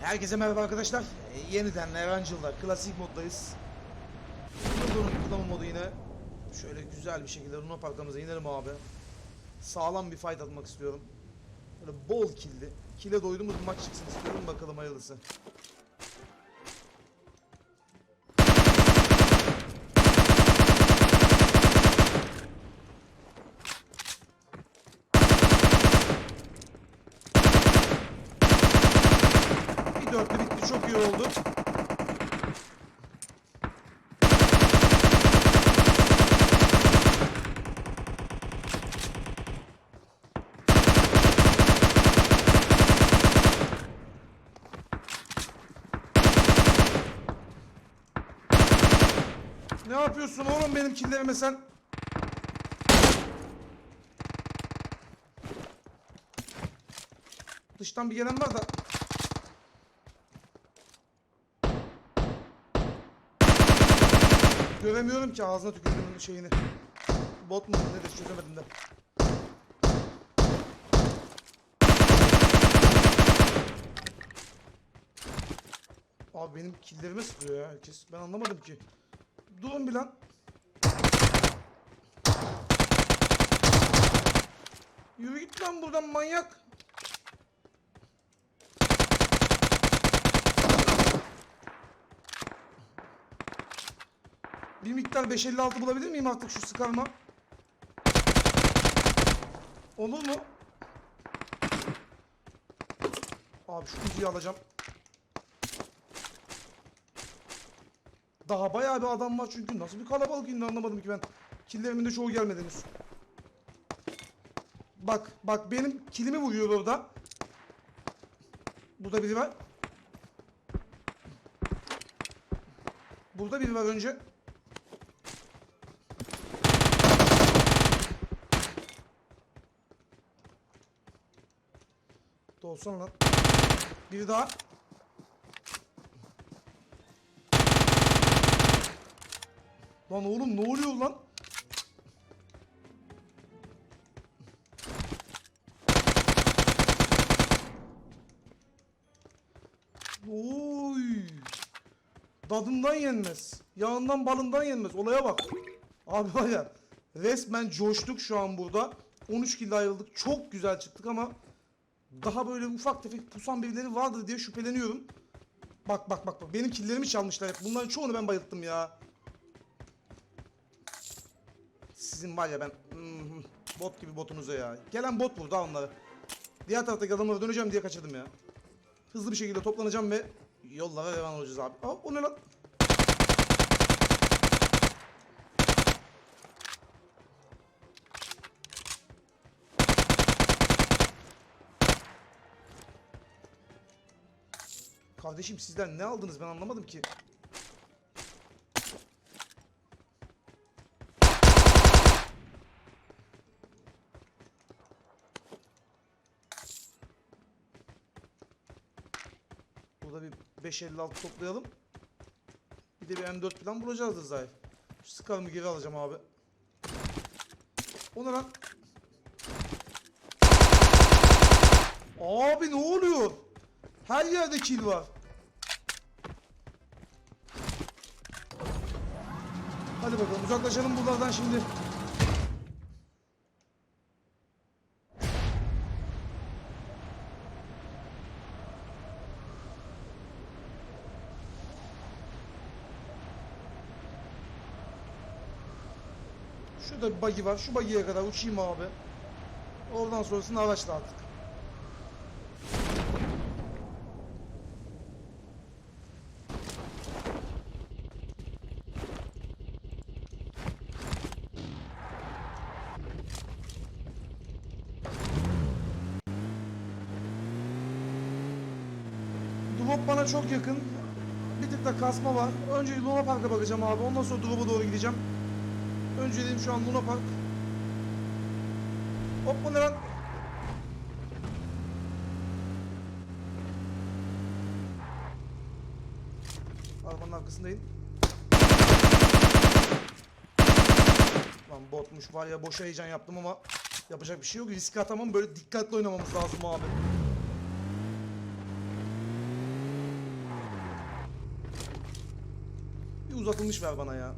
Herkese merhaba arkadaşlar. Ee, yeniden Erangel'da klasik moddayız. Yıldırım kıtlama modu yine. Şöyle güzel bir şekilde Luna Park'ımıza inelim abi. Sağlam bir fight atmak istiyorum. Böyle bol killi. Kile doydum maç çıksın istiyorum bakalım hayırlısı. Çok iyi oldu. Ne yapıyorsun oğlum benim killerime sen? Dıştan bir gelen var da. Göremiyorum ki ağzına tükürdüğümün şeyini. Bot mu nedir çözemedim de. Abi benim killerime sıkıyor ya herkes. Ben anlamadım ki. Durun bir lan. Yürü git lan buradan manyak. Bir miktar 556 bulabilir miyim artık şu sıkarma? Olur mu? Abi şu kuzuyu alacağım. Daha bayağı bir adam var çünkü nasıl bir kalabalık indi anlamadım ki ben. Killerimin de çoğu gelmedi henüz. Bak bak benim kilimi vuruyor orada. Burada biri var. Burada biri var önce. Dolsana lan. Biri daha. Lan oğlum ne oluyor lan? Oy. Dadından yenmez. Yağından balından yenmez. Olaya bak. Abi var ya resmen coştuk şu an burada. 13 kill ayrıldık. Çok güzel çıktık ama daha böyle ufak tefek pusan birileri vardır diye şüpheleniyorum. Bak bak bak bak benim killerimi çalmışlar. Bunların çoğunu ben bayılttım ya. Sizin var ya ben hmm, bot gibi botunuza ya. Gelen bot vurdu onları. Diğer taraftaki adamlara döneceğim diye kaçırdım ya. Hızlı bir şekilde toplanacağım ve yollara devam olacağız abi. Aa, o ne lan? Kardeşim sizden ne aldınız ben anlamadım ki. Burada bir 556 toplayalım. Bir de bir M4 falan bulacağızdır zaten. Şu Scar'ımı geri alacağım abi. O lan? Abi ne oluyor? Her yerde kill var. Hadi bakalım uzaklaşalım buralardan şimdi. Şurada bir buggy var. Şu buggy'ye kadar uçayım abi. Oradan sonrasını araçla artık. Drop bana çok yakın. Bir tık da kasma var. Önce Luna Park'a bakacağım abi. Ondan sonra drop'a doğru gideceğim. Önceliğim şu an Luna Park. Hop bu ne lan? Arabanın arkasındayım. Lan botmuş var ya boşa heyecan yaptım ama yapacak bir şey yok. Riske atamam böyle dikkatli oynamamız lazım abi. Uzatılmış ver bana ya.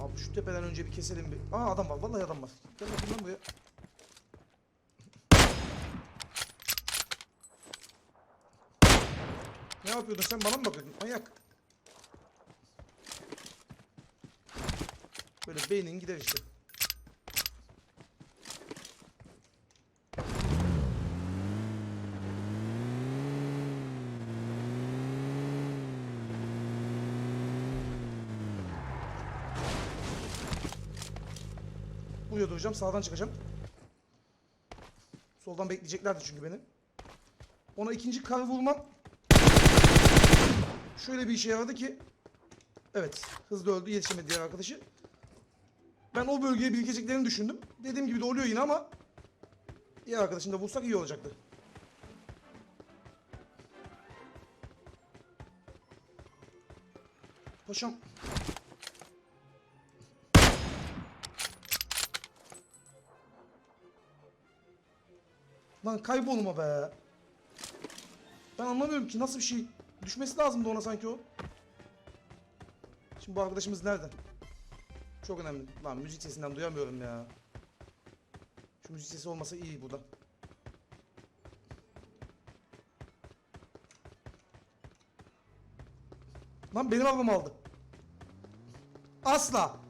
Abi şu tepeden önce bir keselim bir. Aa adam var. Vallahi adam var. Gel bakayım lan buraya. Yapıyordun sen bana mı bakıyordun? Manyak. Böyle beynin gider işte. Buraya duracağım. Sağdan çıkacağım. Soldan bekleyeceklerdi çünkü beni. Ona ikinci kar vurmam şöyle bir işe yaradı ki evet hızlı öldü yetişemedi diğer arkadaşı. Ben o bölgeye birikeceklerini düşündüm. Dediğim gibi de yine ama diğer arkadaşını da vursak iyi olacaktı. Paşam. Lan kaybolma be. Ben anlamıyorum ki nasıl bir şey. Düşmesi lazımdı ona sanki o. Şimdi bu arkadaşımız nerede? Çok önemli. Lan müzik sesinden duyamıyorum ya. Şu müzik sesi olmasa iyi burada. Lan benim arabamı aldı. Asla.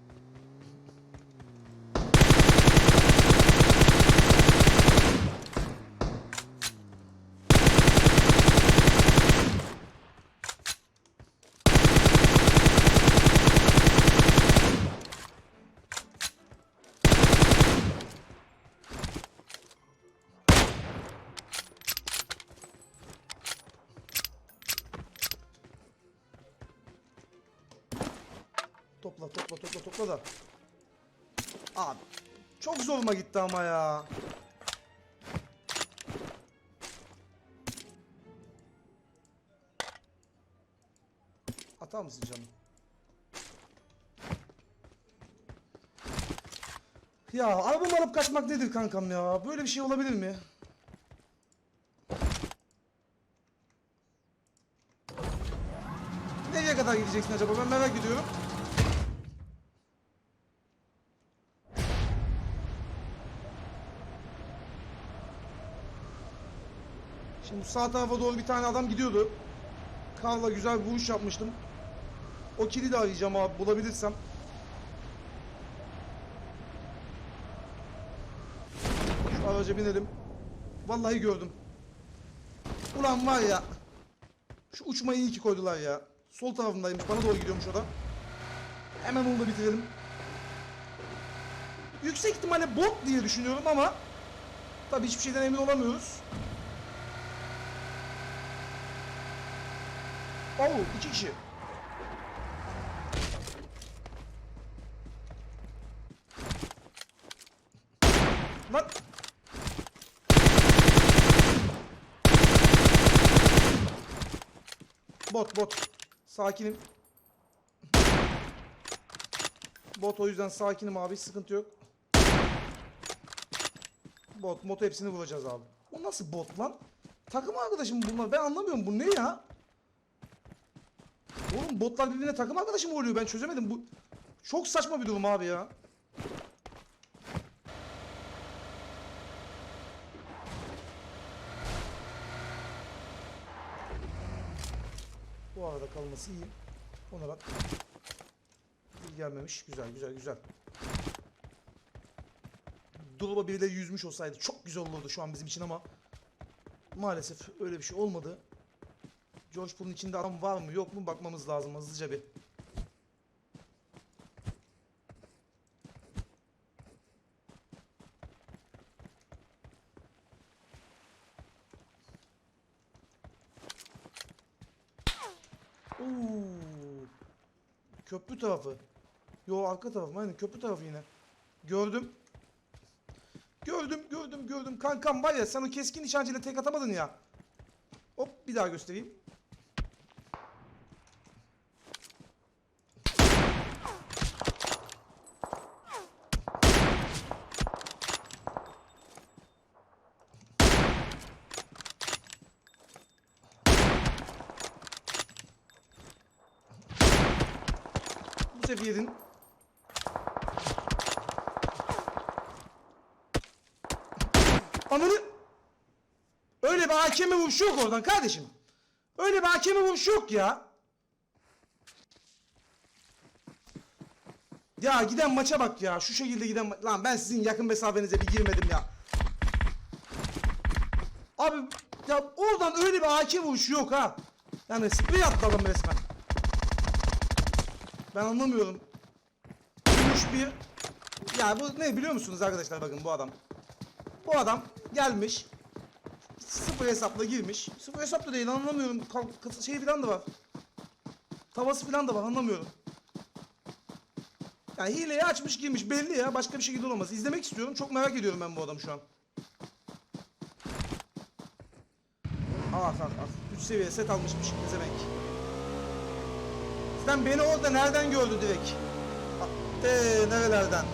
Topla topla topla topla da. Abi çok zoruma gitti ama ya. Atar mısın canım? Ya arabamı alıp kaçmak nedir kankam ya? Böyle bir şey olabilir mi? Nereye kadar gideceksin acaba? Ben merak ediyorum. Şimdi sağ tarafa doğru bir tane adam gidiyordu. Karla güzel bir vuruş yapmıştım. O kili de arayacağım abi bulabilirsem. Şu araca binelim. Vallahi gördüm. Ulan var ya. Şu uçmayı iyi ki koydular ya. Sol tarafındaymış. Bana doğru gidiyormuş o da. Hemen onu da bitirelim. Yüksek ihtimalle bot diye düşünüyorum ama tabii hiçbir şeyden emin olamıyoruz. Oo iki kişi. Lan. Bot bot. Sakinim. Bot o yüzden sakinim abi sıkıntı yok. Bot moto hepsini vuracağız abi. O nasıl bot lan? Takım arkadaşım bunlar ben anlamıyorum bu ne ya? Oğlum botlar birbirine takım arkadaşı mı oluyor? Ben çözemedim. Bu çok saçma bir durum abi ya. Bu arada kalması iyi. Ona bak. Bir gelmemiş. Güzel güzel güzel. Dolaba birileri yüzmüş olsaydı çok güzel olurdu şu an bizim için ama maalesef öyle bir şey olmadı. Pool'un içinde adam var mı yok mu bakmamız lazım hızlıca bir. Oo. Köprü tarafı. Yo arka tarafı. Aynen köprü tarafı yine. Gördüm. Gördüm gördüm gördüm. Kankam var ya sen o keskin nişancıyla tek atamadın ya. Hop bir daha göstereyim. Sefer yedin. Ananı... Öyle bir hakeme vuruş yok oradan kardeşim. Öyle bir hakeme vuruş yok ya. Ya giden maça bak ya. Şu şekilde giden Lan ben sizin yakın mesafenize bir girmedim ya. Abi ya oradan öyle bir hakem vuruşu yok ha. Yani sprey attı adam resmen. Ben anlamıyorum. Vuruş bir... Ya bu ne biliyor musunuz arkadaşlar bakın bu adam. Bu adam gelmiş. Sıfır hesapla girmiş. Sıfır hesapla değil anlamıyorum. Şey falan da var. Tavası falan da var anlamıyorum. Yani hileyi açmış girmiş belli ya. Başka bir şekilde olamaz. İzlemek istiyorum. Çok merak ediyorum ben bu adamı şu an. Ah ah ah. 3 seviye set almışmış. Ne demek? Sen beni orada nereden gördü direkt? Ah, De nerelerden?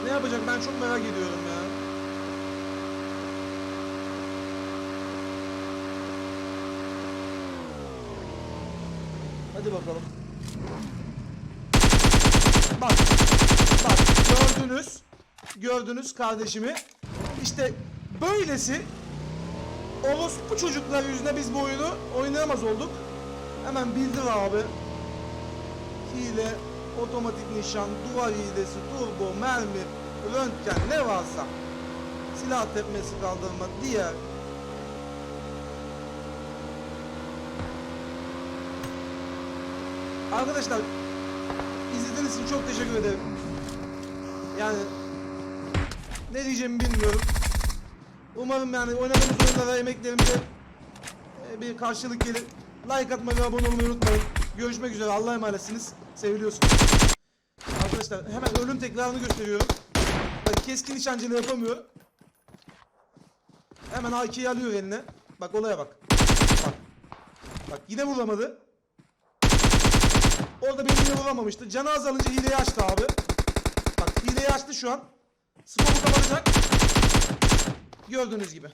Ne yapacak ben çok merak ediyorum ya. Hadi bakalım. Bak. Bak gördünüz. Gördünüz kardeşimi. İşte böylesi orospu çocuklar yüzüne biz bu oyunu oynayamaz olduk. Hemen bildir abi. Hile, otomatik nişan, duvar hilesi, turbo, mermi, röntgen ne varsa. Silah tepmesi kaldırma, diğer. Arkadaşlar izlediğiniz için çok teşekkür ederim. Yani ne diyeceğimi bilmiyorum. Umarım yani oynadığımız oyunlara emeklerimize e, bir karşılık gelir. Like atmayı ve abone olmayı unutmayın. Görüşmek üzere. Allah'a emanetsiniz. Seviliyorsunuz. Arkadaşlar hemen ölüm tekrarını gösteriyorum. Bak keskin nişancılığı yapamıyor. Hemen AK'yi alıyor eline. Bak olaya bak. Bak. Bak yine vuramadı. Orada beni yine vuramamıştı. Canı azalınca hileyi açtı abi. Bak hileyi açtı şu an. Skopu kapatacak. Gördüğünüz gibi.